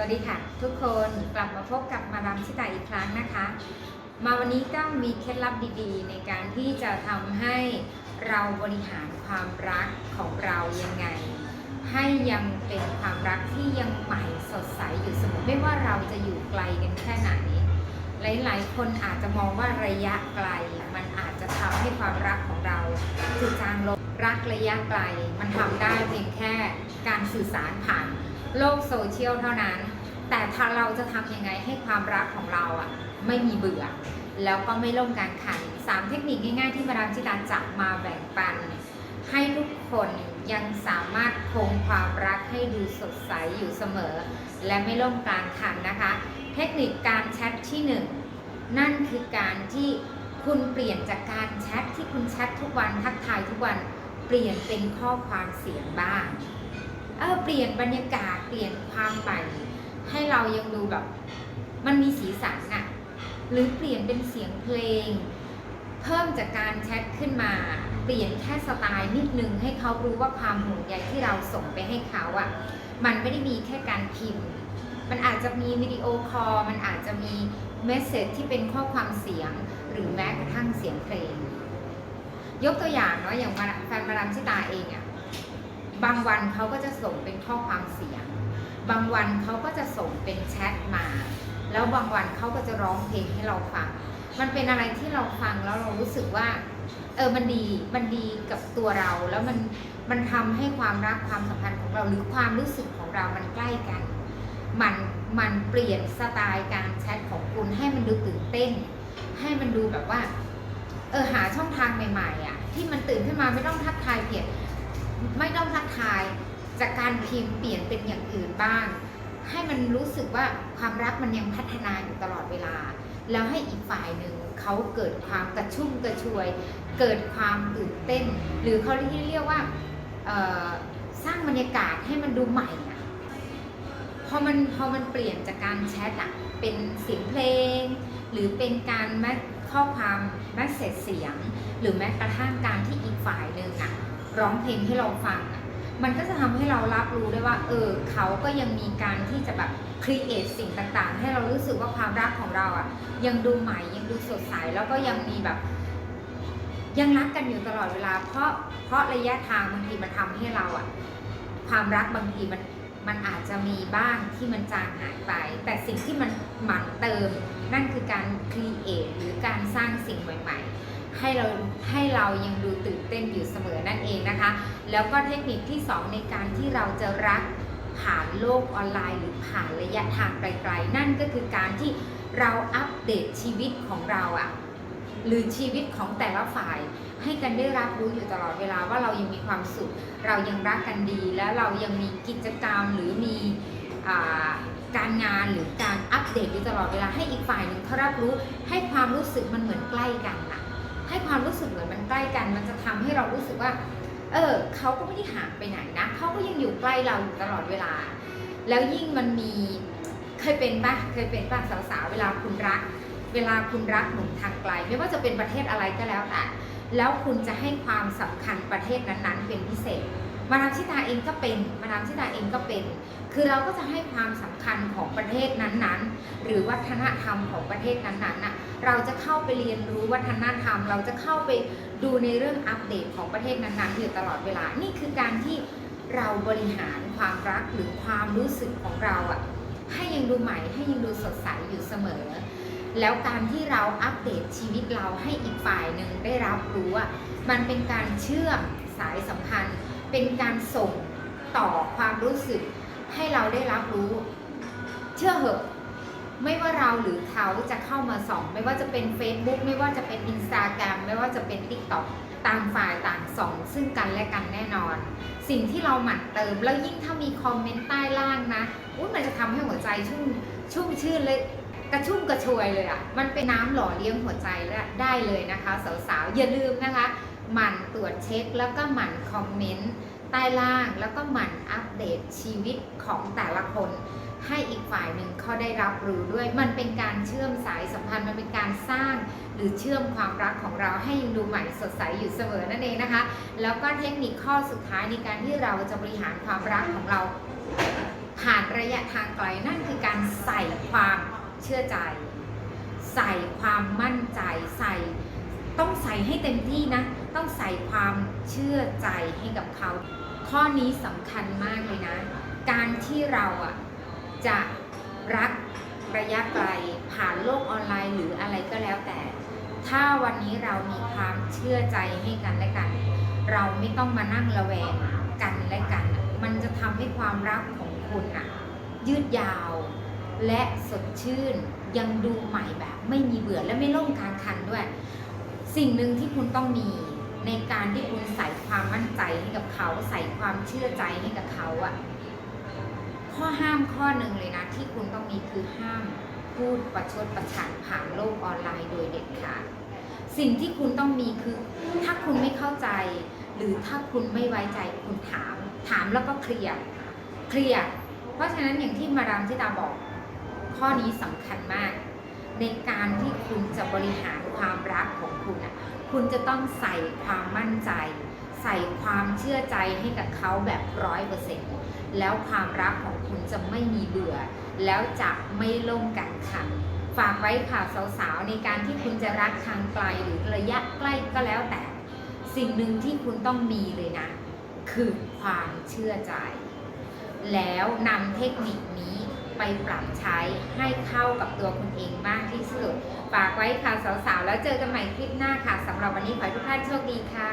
วัสดีค่ะ ทุกคนกลับมาพบกับมาดามชิตาอีกครั้งนะคะ มาวันนี้ก็มีเคล็ดลับดีๆ ในการที่จะทำให้เราบริหารความรักของเรายังไง ให้ยังเป็นความรักที่ยังใหม่สดใสอยู่เสมอไม่ว่าเราจะอยู่ไกลกันแค่ไหน หลายๆ คนอาจจะมองว่าระยะไกล มันอาจจะทำให้ความรักของเราจืดจางลงรักระยะไกล มันทำได้เพียงแค่การสื่อสารผ่าน โลกโซเชียลเท่านั้น แต่ถ้าเราจะทำยังไงให้ความรักของเราอะไม่มีเบื่อ แล้วก็ไม่ล่มการขันสามเทคนิคง่ายๆที่มาดามจิตาจับมาแบ่งปัน ให้ทุกคนยังสามารถคงความรักให้ดูสดใสอยู่เสมอ และไม่ล่มกลางคันนะคะ เทคนิคการแชทที่หนึ่งนั่นคือการที่คุณเปลี่ยนจากการแชทที่คุณแชททุกวันทักทายทุกวันเปลี่ยนเป็นข้อความเสียงบ้าง เออเปลี่ยนบรรยากาศเปลี่ยนความใหม่ให้เรายังดูแบบ มันมีสีสันน่ะหรือเปลี่ยนเป็นเสียงเพลง เพิ่มจากการแชทขึ้นมา เปลี่ยนแค่สไตล์นิดนึงให้เขารู้ว่าความห่วงใยที่เราส่งไปให้เขาอะ่ะมันไม่ได้มีแค่การพิมพ์ มันอาจจะมีวิดีโอคอลมันอาจจะมีเมสเซจที่เป็นข้อความเสียง หรือแม้กระทั่งเสียงเพลง ยกตัวอย่างเนาะอย่างแฟนมาดามชิตาเองอะ บางวันเขาก็จะส่งเป็นข้อความเสียง บางวันเขาก็จะส่งเป็นแชทมา แล้วบางวันเขาก็จะร้องเพลงให้เราฟัง มันเป็นอะไรที่เราฟังแล้วเรารู้สึกว่า เออ มันดี มันดีกับตัวเรา แล้วมัน มันทำให้ความรักความสัมพันธ์ของเราหรือความรู้สึกของเรา มันใกล้กัน มัน มันเปลี่ยนสไตล์การแชทของคุณให้มันดูตื่นเต้น ให้มันดูแบบว่า เออ หาช่องทางใหม่ๆอะ ที่มันตื่นขึ้นมาไม่ต้องทักทายเปลี่ยน ไม่ต้องทักทายจากการพิมพ์เปลี่ยนเป็นอย่างอื่นบ้าง ให้มันรู้สึกว่าความรักมันยังพัฒนาอยู่ตลอดเวลา แล้วให้อีกฝ่ายหนึ่งเขาเกิดความกระชุ่มกระชวย เกิดความตื่นเต้น หรือเขาที่เรียกว่าสร้างบรรยากาศให้มันดูใหม่อะพอมันพอมันเปลี่ยนจากการแชทอะเป็นเสียงเพลง หรือเป็นการแมสข้อความแมสเซจเสียง หรือแม้กระทั่งการที่อีกฝ่ายหนึ่งอะ ร้องเพลงให้เราฟังอะมันก็จะทำให้เรารับรู้ได้ว่า เออเขาก็ยังมีการที่จะแบบครีเอทสิ่งต่างๆ ให้เรารู้สึกว่าความรักของเราอะยังดูใหม่ยังดูสดใสแล้วก็ยังมีแบบ ยังรักกันอยู่ตลอดเวลา เพราะเพราะระยะทางบางทีมันทำให้เราอะ ความรักบางทีมันมันอาจจะมีบ้างที่มันจางหายไป แต่สิ่งที่มันหมั่นเติม นั่นคือการครีเอทหรือการสร้างสิ่งใหม่ ๆ ให้เราให้เรายังดูตื่นเต้นอยู่เสมอนั่นเองนะคะ แล้วก็เทคนิคที่ 2 ในการที่เราจะรักผ่านโลกออนไลน์ หรือผ่านระยะทางไกลๆ นั่นก็คือการที่เราอัปเดตชีวิตของเราอะหรือชีวิตของแต่ละฝ่ายให้กันได้รับรู้อยู่ตลอดเวลาว่าเรายังมีความสุข เรายังรักกันดี แล้วเรายังมีกิจกรรมหรือมีอการงานหรือการอัปเดตอยู่ตลอดเวลาให้อีกฝ่ายหนึ่งเขารับรู้ให้ความรู้สึกมันเหมือนใกล้กันอะ ให้ความรู้สึกเหมือนมันใกล้กัน มันจะทำให้เรารู้สึกว่า เออเขาก็ไม่ได้ห่างไปไหนนะเขาก็ยังอยู่ใกล้เราอยู่ตลอดเวลา แล้วยิ่งมันมีเคยเป็นปะเคยเป็นปะสาวๆเวลาคุณรัก เวลาคุณรักหนุ่มทางไกล ไม่ว่าจะเป็นประเทศอะไรก็แล้วแต่แล้วคุณจะให้ความสำคัญประเทศนั้นๆ เป็นพิเศษ มาดามชิตาเองก็เป็นมาดามชิตาเองก็เป็น คือเราก็จะให้ความสำคัญของประเทศนั้นๆ หรือวัฒนธรรมของประเทศนั้นๆน่ะเราจะเข้าไปเรียนรู้วัฒนธรรม เราจะเข้าไปดูในเรื่องอัปเดตของประเทศนั้นๆอยู่ตลอดเวลา นี่คือการที่เราบริหารความรักหรือความรู้สึกของเราอะให้ยังดูใหม่ให้ยังดูสดใสอยู่เสมอ แล้วการที่เราอัปเดตชีวิตเราให้อีกฝ่ายหนึ่งได้รับรู้อะมันเป็นการเชื่อมสายสัมพันธ์ เป็นการส่งต่อความรู้สึกให้เราได้รับรู้ เชื่อเหอะไม่ว่าเราหรือเขาจะเข้ามาส่อง ไม่ว่าจะเป็น Facebook ไม่ว่าจะเป็น Instagram ไม่ว่าจะเป็น TikTok ต่างฝ่ายต่างส่อง ซึ่งกันและกันแน่นอน สิ่งที่เราหมั่นเติม แล้วยิ่งถ้ามีคอมเมนต์ใต้ล่างนะอุ้ยมันจะทำให้หัวใจชุ่มชุ่มชื่นเลยกระชุ่มกระชวยเลยอะ่ะ มันเป็นน้ำหล่อเลี้ยงหัวใจได้เลยนะคะ สาวๆ อย่าลืมนะคะ หมั่นตรวจเช็คแล้วก็หมั่นคอมเมนต์ใต้ล่างแล้วก็หมั่นอัปเดตชีวิตของแต่ละคน ให้อีกฝ่ายหนึ่งเขาได้รับรู้ด้วย มันเป็นการเชื่อมสายสัมพันธ์มันเป็นการสร้าง หรือเชื่อมความรักของเราให้ยังดูใหม่สดใสอยู่เสมอนั่นเองนะคะ แล้วก็เทคนิคข้อสุดท้ายในการที่เราจะบริหารความรักของเราผผ่านระยะทางไกลนั่นคือการใส่ความเชื่อใจ ใส่ความมั่นใจใส่ต้องใส่ให้เต็มที่นะ ต้องใส่ความเชื่อใจให้กับเขา ข้อนี้สำคัญมากเลยนะ การที่เราอะจะรักระยะไกลผ่านโลกออนไลน์หรืออะไรก็แล้วแต่ ถ้าวันนี้เรามีความเชื่อใจให้กันและกัน เราไม่ต้องมานั่งระแวงกันและกัน มันจะทำให้ความรักของคุณอะยืดยาวและสดชื่นยังดูใหม่แบบ ไม่มีเบื่อและไม่ล่มกลางคันด้วย สิ่งหนึ่งที่คุณต้องมี ในการที่คุณใส่ความมั่นใจให้กับเขา ใส่ความเชื่อใจให้กับเขาอะข้อห้ามข้อหนึ่งเลยนะ ที่คุณต้องมีคือห้ามพูดประชดประชันผ่านโลกออนไลน์โดยเด็ดขาดสิ่งที่คุณต้องมีคือ ถ้าคุณไม่เข้าใจ หรือถ้าคุณไม่ไว้ใจคุณถาม ถามแล้วก็เคลียร์เคลียร์เพราะฉะนั้นอย่างที่มาดามทิตาบอก ข้อนี้สำคัญมาก ในการที่คุณจะบริหารความรักของคุณอะคุณจะต้องใส่ความมั่นใจ ใส่ความเชื่อใจให้กับเขาแบบร้อยเปอร์เซ็นต์แล้วความรักของคุณจะไม่มีเบื่อ แล้วจะไม่ล่มกันค่ะ ฝากไว้ค่ะสาวๆในการที่คุณจะรักทางไกลหรือระยะใกล้ก็แล้วแต่ สิ่งหนึ่งที่คุณต้องมีเลยนะ คือความเชื่อใจ แล้วนำเทคนิคนี้ ไปปรับใช้ให้เข้ากับตัวคุณเองมากที่สุด ฝากไว้ค่ะสาวๆ แล้วเจอกันใหม่คลิปหน้าค่ะสำหรับวันนี้ขอให้ทุกท่านโชคดีค่ะ